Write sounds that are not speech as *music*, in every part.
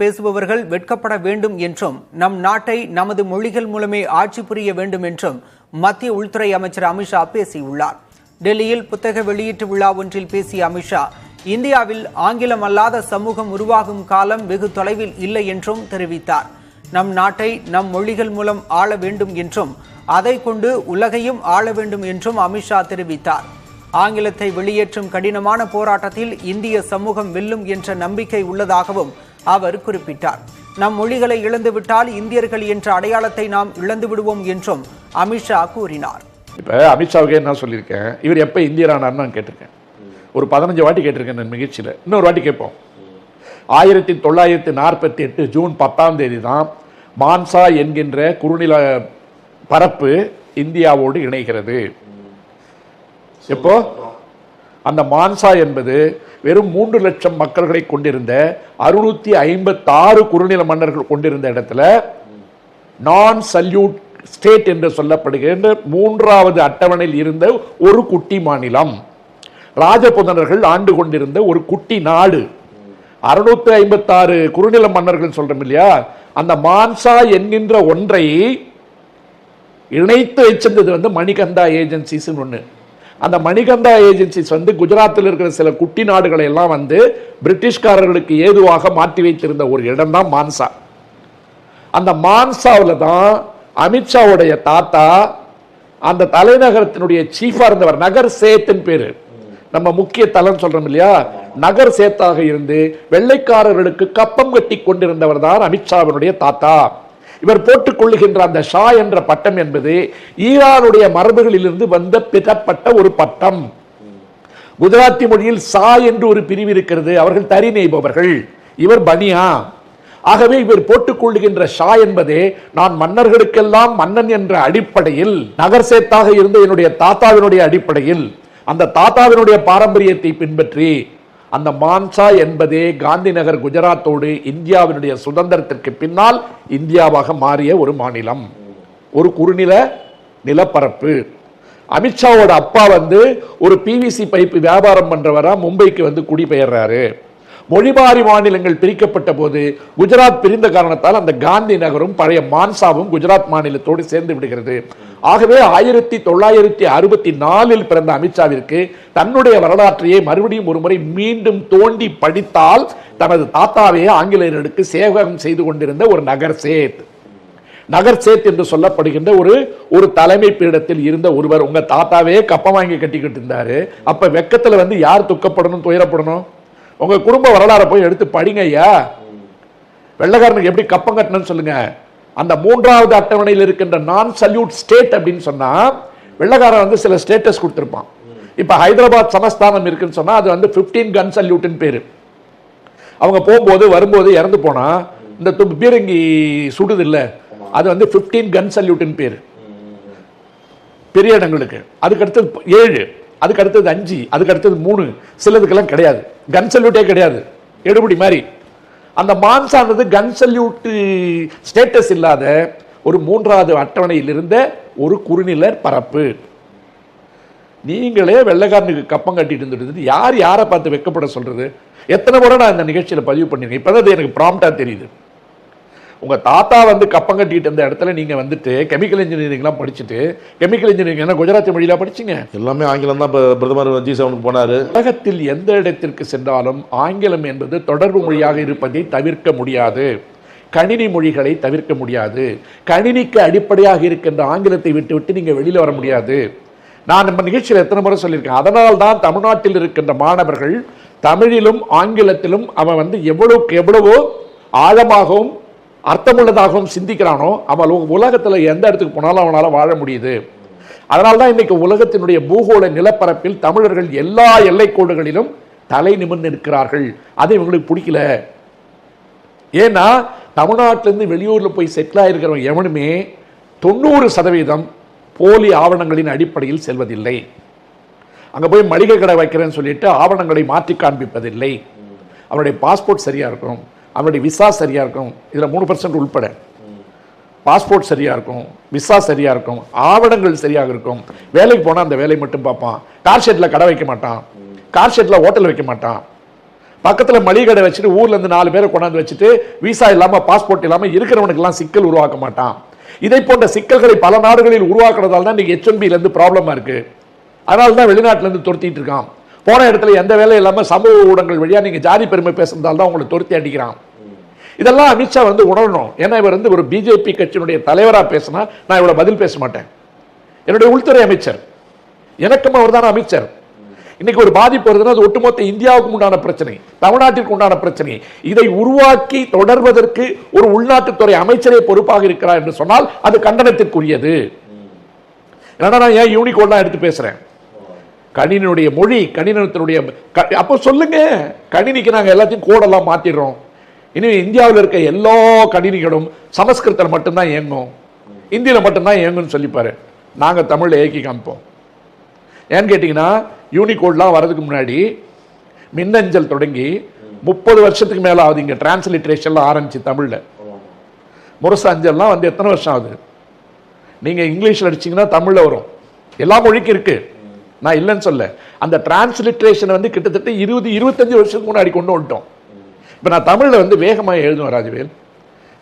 பேசுபவர்கள் வெட்கப்பட வேண்டும் என்றும் நம் நாட்டை நமது மொழிகள் மூலமே ஆட்சி புரிய வேண்டும் என்றும் மத்திய உள்துறை அமைச்சர் அமித்ஷா பேசியுள்ளார். டெல்லியில் புத்தக வெளியீட்டு விழா ஒன்றில் பேசிய அமித்ஷா இந்தியாவில் ஆங்கிலம் அல்லாத சமூகம் உருவாகும் காலம் வெகு தொலைவில் இல்லை என்றும் தெரிவித்தார். நம் நாட்டை நம் மொழிகள் மூலம் ஆள வேண்டும் என்றும் அதை கொண்டு உலகையும் ஆள வேண்டும் என்றும் அமித்ஷா தெரிவித்தார். ஆங்கிலத்தை வெளியேற்றும் கடினமான போராட்டத்தில் இந்திய சமூகம் வெல்லும் என்ற நம்பிக்கை உள்ளதாகவும் அவர் குறிப்பிட்டார். நம் மொழிகளை இழந்துவிட்டால் இந்தியர்கள் என்ற அடையாளத்தை நாம் இழந்து விடுவோம் என்றும் அமித்ஷா கூறினார். இப்போ அமித்ஷாவுக்கு என்ன சொல்லியிருக்கேன். இவர் எப்போ இந்தியரானார்னு நான் கேட்டிருக்கேன். ஒரு பதினஞ்சு வாட்டி கேட்டிருக்கேன் நான் நிகழ்ச்சியில் இன்னொரு வாட்டி கேட்போம். ஆயிரத்தி தொள்ளாயிரத்தி நாற்பத்தி எட்டு ஜூன் பத்தாம் தேதி தான் மான்சா என்கின்ற குறுநில பரப்பு இந்தியாவோடு இணைகிறது. எப்போ? அந்த மான்சா என்பது வெறும் மூன்று லட்சம் மக்கள்களை கொண்டிருந்த அறுநூத்தி ஐம்பத்தாறு குறுநில மன்னர்கள் கொண்டிருந்த இடத்துல நான் சல்யூட் ஸ்டேட் என்று சொல்லப்படுகின்ற மூன்றாவது அட்டவணையில் இருந்த ஒரு குட்டி மாநிலம். ராஜபுதனர்கள் ஆண்டு கொண்டிருந்த ஒரு குட்டி நாடு. அறுநூத்தி ஐம்பத்தாறு குறுநில மன்னர்கள் சொல்றோம் இல்லையா? அந்த மான்சா என்கின்ற ஒன்றை இணைத்து வச்சிருந்தது வந்து மணிகந்தா ஏஜென்சிஸ் ஒன்று அந்த மணிகந்தா ஏஜென்சிஸ் வந்து குஜராத்தில் இருக்கிற சில குட்டி நாடுகளை எல்லாம் வந்து பிரிட்டிஷ்காரர்களுக்கு ஏதுவாக மாற்றி வைத்திருந்த ஒரு இடம் தான் மான்சா. அந்த மான்சாவில் தான் அமித்ஷாவுடைய தாத்தா அந்த தலைநகரத்தினுடைய சீஃபா இருந்தவர் நகர் சேத்தின் பேர். நம்ம முக்கிய தலம் சொல்றோம் இல்லையா? நகர் சேத்தாக இருந்து வெள்ளைக்காரர்களுக்கு கப்பம் கட்டி கொண்டிருந்தவர் தான் அமித்ஷாவினுடைய தாத்தா. இவர் போட்டுக் கொள்ளுகின்ற அந்த ஷா என்ற பட்டம் என்பது ஈரானுடைய மரபுகளிலிருந்து வந்த பிறப்பட்ட ஒரு பட்டம். குஜராத்தி மொழியில் சா என்று ஒரு பிரிவு இருக்கிறது. அவர்கள் தறி நெய்பவர்கள் இவர் பனியா. ஆகவே இவர் போட்டுக் கொள்ளுகின்ற ஷா என்பதே நான் மன்னர்களுக்கெல்லாம் மன்னன் என்ற அடிப்படையில் நகர் சேத்தாக இருந்த என்னுடைய தாத்தாவினுடைய அடிப்படையில் அந்த தாத்தாவினுடைய பாரம்பரியத்தை பின்பற்றி அந்த மான்சா என்பதே காந்தி நகர் குஜராத்தோடு இந்தியாவினுடைய சுதந்திரத்திற்கு பின்னால் இந்தியாவாக மாறிய ஒரு மாநிலம். ஒரு குறுநில நிலப்பரப்பு. அமித்ஷாவோட அப்பா வந்து ஒரு பிவிசி பைப்பு வியாபாரம் பண்றவரா மும்பைக்கு வந்து குடிபெயர்றாரு. மொழிமாறி மாநிலங்கள் பிரிக்கப்பட்ட போது குஜராத் பிரிந்த காரணத்தால் அந்த காந்தி நகரும் பழைய மான்சாவும் குஜராத் மாநிலத்தோடு சேர்ந்து விடுகிறது. ஆகவே ஆயிரத்தி தொள்ளாயிரத்தி அறுபத்தி நாலில் பிறந்த அமித்ஷாவிற்கு தன்னுடைய வரலாற்றையே மறுபடியும் ஒரு முறை மீண்டும் தோண்டி படித்தால் தனது தாத்தாவே ஆங்கிலேயர்களுக்கு சேவகம் செய்து கொண்டிருந்த ஒரு நகர் சேத். நகர் சேத் என்று சொல்லப்படுகின்ற ஒரு ஒரு தலைமை பீடத்தில் இருந்த ஒருவர். உங்க தாத்தாவே கப்பம் வாங்கி கட்டிக்கிட்டு இருந்தாரு. அப்ப வெக்கத்துல வந்து யார் துக்கப்படணும் துயரப்படணும்? உங்க குடும்ப வரலாறை போய் எடுத்து படிங்க ஐயா. வெள்ளக்காரனுக்கு எப்படி கப்பம் கட்டணும்னு சொல்லுங்க. அந்த மூன்றாவது அட்டவணையில் இருக்கின்ற நான் சல்யூட் ஸ்டேட் அப்படின்னு சொன்னா வெள்ளக்காரன் வந்து சில ஸ்டேட்டஸ் கொடுத்துருப்பான். இப்போ ஹைதராபாத் சமஸ்தானம் இருக்குன்னு சொன்னா அது வந்து 15 கன் சல்யூட்னு பேரு. அவங்க போகும்போது வரும்போது இறந்து போனா இந்த பீரங்கி சுடுது இல்லை அது வந்து 15 கன் சல்யூட்னு பேரு. பெரிய இடங்களுக்கு. அதுக்கு அடுத்தது ஏழு அதுக்கு அடுத்தது அஞ்சு அதுக்கு அடுத்தது மூணு. சிலதுக்கெல்லாம் கிடையாது. கன் சல்யூட்டே கிடையாது. எடுபடி மாதிரி. அந்த மான்சானது கன் சல்யூட்டு ஸ்டேட்டஸ் இல்லாத ஒரு மூன்றாவது அட்டவணையில் இருந்த ஒரு குறுநிலர் பரப்பு. நீங்களே வெள்ளைக்காரனுக்கு கப்பம் கட்டிட்டு இருந்துட்டு யார் யாரை பார்த்து வெக்கப்பட சொல்கிறது எத்தனை முறை நான் இந்த நிகழ்ச்சியில் பதிவு பண்ணிருக்கேன்? இப்பதான் அது எனக்கு ப்ராம்ப்டாக தெரியுது. உங்க தாத்தா வந்து கப்பம் கட்டிட்டு இருந்த இடத்துல நீங்க வந்துட்டு கெமிக்கல் இன்ஜினியரிங்லாம் படிச்சுட்டு கெமிக்கல் இன்ஜினியரிங் என்ன குஜராத்தி மொழியில படிச்சீங்க? எல்லாமே ஆங்கிலம் தான் இப்போ பிரதமர் ஜி செவனுக்கு போனாரு. உலகத்தில் எந்த இடத்திற்கு சென்றாலும் ஆங்கிலம் என்பது தொடர்பு மொழியாக இருப்பதை தவிர்க்க முடியாது. கணினி மொழிகளை தவிர்க்க முடியாது. கணினிக்கு அடிப்படையாக இருக்கின்ற ஆங்கிலத்தை விட்டு விட்டு நீங்க வெளியில வர முடியாது. நான் நம்ம நிகழ்ச்சியில் எத்தனை முறை சொல்லியிருக்கேன். அதனால் தான் தமிழ்நாட்டில் இருக்கின்ற மாணவர்கள் தமிழிலும் ஆங்கிலத்திலும் அவன் வந்து எவ்வளவுக்கு எவ்வளவோ ஆழமாகவும் அர்த்தமுள்ளதாகவும் சிந்திக்கிறானோ அவன் உலகத்தில் எந்த இடத்துக்கு போனாலும் அவனால் வாழ முடியுது. அதனால தான் இன்றைக்கு உலகத்தினுடைய பூகோள நிலப்பரப்பில் தமிழர்கள் எல்லா எல்லைக்கோடுகளிலும் தலை நிமிர்ந்து நிற்கிறார்கள். அது இவங்களுக்கு பிடிக்கல. ஏன்னா தமிழ்நாட்டிலேருந்து வெளியூரில் போய் செட்டில் ஆகிருக்கிறவங்க எவனுமே தொண்ணூறு சதவீதம் போலி ஆவணங்களின் அடிப்படையில் செல்வதில்லை. அங்கே போய் மளிகை கடை வைக்கிறேன்னு சொல்லிட்டு ஆவணங்களை மாற்றி காண்பிப்பதில்லை. அவனுடைய பாஸ்போர்ட் சரியாக இருக்கும் அவனுடைய விசா சரியாக இருக்கும். இதில் மூணு பர்சன்ட் உள்பட. பாஸ்போர்ட் சரியாக இருக்கும். விசா சரியாக இருக்கும். ஆவணங்கள் சரியாக இருக்கும். வேலைக்கு போனால் அந்த வேலை மட்டும் பார்ப்பான். கார் ஷெட்டில் கடை வைக்க மாட்டான். கார் ஷெட்டில் ஹோட்டல் வைக்க மாட்டான். பக்கத்தில் மளிகை கடை வச்சுட்டு ஊர்லேருந்து நாலு பேரை கொண்டாந்து வச்சுட்டு விசா இல்லாமல் பாஸ்போர்ட் இல்லாமல் இருக்கிறவனுக்கெல்லாம் சிக்கல் உருவாக்க மாட்டான். இதை போன்ற சிக்கல்களை பல நாடுகளில் உருவாக்குறதால தான் இன்றைக்கி ஹெச்என்பிலேருந்து ப்ராப்ளமாக இருக்குது அதனால தான் வெளிநாட்டிலேருந்து துரத்திட்டு இருக்கான். போன இடத்துல எந்த வேலையும் இல்லாமல் சமூக ஊடகங்கள் வழியாக நீங்கள் ஜாதி பெருமை பேசுகிறதால தான் உங்களை துரத்தி அடிக்கிறான். இதெல்லாம் அமித்ஷா வந்து உணரணும். ஏன்னா இவர் வந்து ஒரு பிஜேபி கட்சியினுடைய தலைவராக பேசினா நான் இவ்வளோ பதில் பேச மாட்டேன். என்னுடைய உள்துறை அமைச்சர். எனக்கும் அவர் தான் அமைச்சர். இன்னைக்கு ஒரு பாதிப்பு வருதுன்னா அது ஒட்டுமொத்த இந்தியாவுக்கு உண்டான பிரச்சனை. தமிழ்நாட்டிற்கு உண்டான பிரச்சனை. இதை உருவாக்கி தொடர்வதற்கு ஒரு உள்நாட்டுத்துறை அமைச்சரே பொறுப்பாக இருக்கிறார் என்று சொன்னால் அது கண்டனத்திற்குரியது. என்னடா நான் ஏன் யூனிகோட்லாம் எடுத்து பேசுறேன்? கணினியுடைய மொழி கணினத்தினுடைய க- அப்போ சொல்லுங்க. கணினிக்கு நாங்கள் எல்லாத்தையும் கோடெல்லாம் மாற்றிடுறோம் இனி இந்தியாவில் இருக்க எல்லா கணினிகளும் சமஸ்கிருதத்தில் மட்டும்தான் இயங்கும். இந்தியில் மட்டும்தான் இயங்கும்னு சொல்லிப்பாரு. நாங்கள் தமிழில் இயக்கி காமிப்போம். ஏன்னு கேட்டிங்கன்னா யூனிகோட்லாம் வரதுக்கு முன்னாடி மின்னஞ்சல் தொடங்கி முப்பது வருஷத்துக்கு மேலே ஆகுது இங்கே டிரான்ஸ்லிட்ரேஷன்லாம் ஆரம்பிச்சு தமிழில். முரசு அஞ்சல்லாம் வந்து எத்தனை வருஷம் ஆகுது? நீங்கள் இங்கிலீஷில் அடிச்சீங்கன்னா தமிழில் வரும். எல்லா மொழிக்கும் இருக்குது நான் இல்லைன்னு சொல்ல அந்த டிரான்ஸ்லிட்ரேஷனை வந்து கிட்டத்தட்ட இருபது இருபத்தஞ்சி வருஷத்துக்கு முன்னாடி கொண்டு வந்துட்டோம். இப்போ நான் தமிழில் வந்து வேகமாக எழுதுவேன் ராஜவேல்.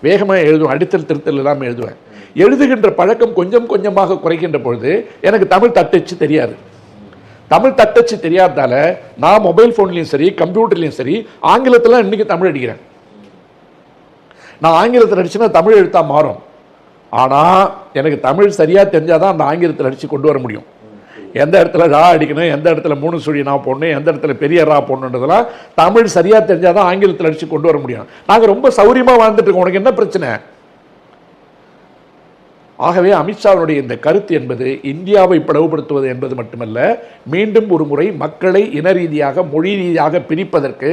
வேகமாக எழுதுவேன் அடித்தல் திருத்தல் இல்லாமல் எழுதுவேன். எழுதுகின்ற பழக்கம் கொஞ்சம் கொஞ்சமாக குறைக்கின்ற பொழுது எனக்கு தமிழ் தட்டச்சு தெரியாது. தமிழ் தட்டச்சு தெரியாததால நான் மொபைல் ஃபோன்லேயும் சரி கம்ப்யூட்டர்லையும் சரி ஆங்கிலத்தில் இன்றைக்கி தமிழ் அடிக்கிறேன். நான் ஆங்கிலத்தில் அடிச்சுன்னா தமிழ் எழுத்தாக மாறும். ஆனால் எனக்கு தமிழ் சரியா தெரிஞ்சாதான் அந்த ஆங்கிலத்தில் அடித்து கொண்டு வர முடியும். எந்த இடத்துல ரா அடிக்கணும் எந்த இடத்துல மூணு சுழி நான் போடணும் எந்த இடத்துல பெரிய ரா போடணுன்றதெல்லாம் தமிழ் சரியாக தெரிஞ்சால் தான் ஆங்கிலத்தில் அடித்து கொண்டு வர முடியும். நாங்கள் ரொம்ப சௌரியமாக வாழ்ந்துட்டு இருக்கோம். உனக்கு என்ன பிரச்சனை? ஆகவே அமித்ஷாவினுடைய இந்த கருத்து என்பது இந்தியாவை பிளவுபடுத்துவது என்பது மட்டுமல்ல மீண்டும் ஒரு முறை மக்களை இன ரீதியாக மொழி ரீதியாக பிரிப்பதற்கு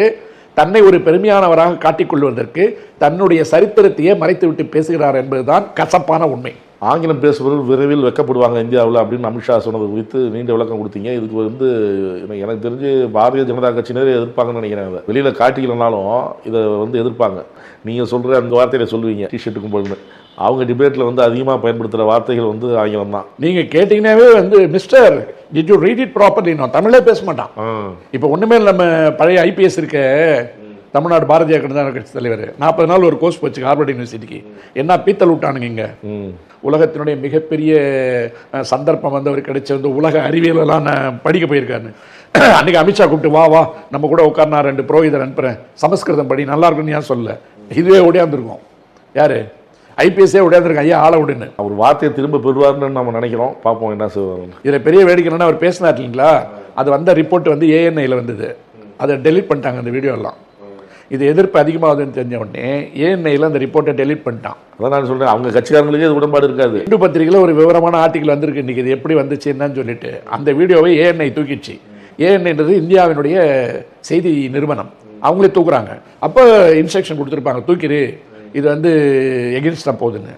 தன்னை ஒரு பெருமையானவராக காட்டிக்கொள்வதற்கு தன்னுடைய சரித்திரத்தையே மறைத்துவிட்டு பேசுகிறார் என்பதுதான் கசப்பான உண்மை. ஆங்கிலம் பேசுபவர்கள் விரைவில் வெக்கப்படுவாங்க இந்தியாவில் அப்படின்னு அமித்ஷா சொன்னது குறித்து நீண்ட விளக்கம் கொடுத்தீங்க. இதுக்கு வந்து எனக்கு- தெரிஞ்சு பாரதிய ஜனதா கட்சியினரே எதிர்ப்பாங்கன்னு நினைக்கிறேன் இதை வெளியில் காட்டிக்கலனாலும் இதை வந்து எதிர்ப்பாங்க. நீங்கள் சொல்கிற அந்த வார்த்தையில சொல்லுவீங்க டிஷர்ட்டுக்கும் போதுன்னு அவங்க டிபேட்டில் வந்து அதிகமாக பயன்படுத்துகிற வார்த்தைகள் வந்து ஆங்கிலம் தான். நீங்க கேட்டீங்கன்னாவே வந்து mister did you read it properly நான் தமிழே பேச மாட்டான். இப்போ இல்ல, நம்ம பழைய ஐபிஎஸ் இருக்க. தமிழ்நாடு பாரதிய ஜனதா கட்சி தலைவர். நாற்பது நாள் ஒரு கோர்ஸ் போச்சு ஹார்வர்ட் யூனிவர்சிட்டிக்கு என்ன பீத்தல் விட்டானுங்க இங்க? உலகத்தினுடைய மிகப்பெரிய சந்தர்ப்பம் வந்து அவர் கிடைச்ச வந்து உலக அறிவியலெல்லாம் நான் படிக்க போயிருக்காரு. *clears throat* அன்னைக்கு அமித்ஷா கூப்பிட்டு வா வா நம்ம கூட உட்கார் நான் ரெண்டு புரோகிதர் அனுப்புறேன். சமஸ்கிருதம் படி நல்லா இருக்குன்னு ஏன் சொல்ல? இதுவே ஓடியாந்துருக்கோம். யாரு? ஐபிஎஸ்ஸே ஓடியாந்துருக்கேன் ஐயா ஆள விடுன்னு. அவர் வார்த்தையை திரும்ப பெறுவார்னு நம்ம நினைக்கிறோம். பார்ப்போம் என்ன செய்வாங்க இதுல பெரிய வேடிக்கை என்னன்னா அவர் பேசினார் இல்லைங்களா? அது வந்த ரிப்போர்ட் வந்து ஏஎன்ஐல வந்தது. அதை டெலீட் பண்ணிட்டாங்க அந்த வீடியோ எல்லாம். இது எதிர்ப்பு அதிகமாகுதுன்னு தெரிஞ்ச உடனே ஏஎன்ஐல அந்த ரிப்போர்ட்டை டெலீட் பண்ணிட்டான். அதான் நான் சொல்கிறேன் அவங்க கட்சிக்காரங்களுக்கே இது உடன்பாடு இருக்காது. இந்து பத்திரிகையில் ஒரு விவரமான ஆர்டிக்கல் வந்திருக்கு இன்னைக்கு. இது எப்படி வந்துச்சு என்னன்னு சொல்லிட்டு. அந்த வீடியோவை ஏஎன்ஐ தூக்கிடுச்சு. ஏஎன்ஐன்றது இந்தியாவினுடைய செய்தி நிறுவனம். அவங்களே தூக்குறாங்க. அப்போ இன்ஸ்ட்ரக்ஷன் கொடுத்துருப்பாங்க தூக்கிடு. இது வந்து எகென்ஸ்டாக போகுதுன்னு.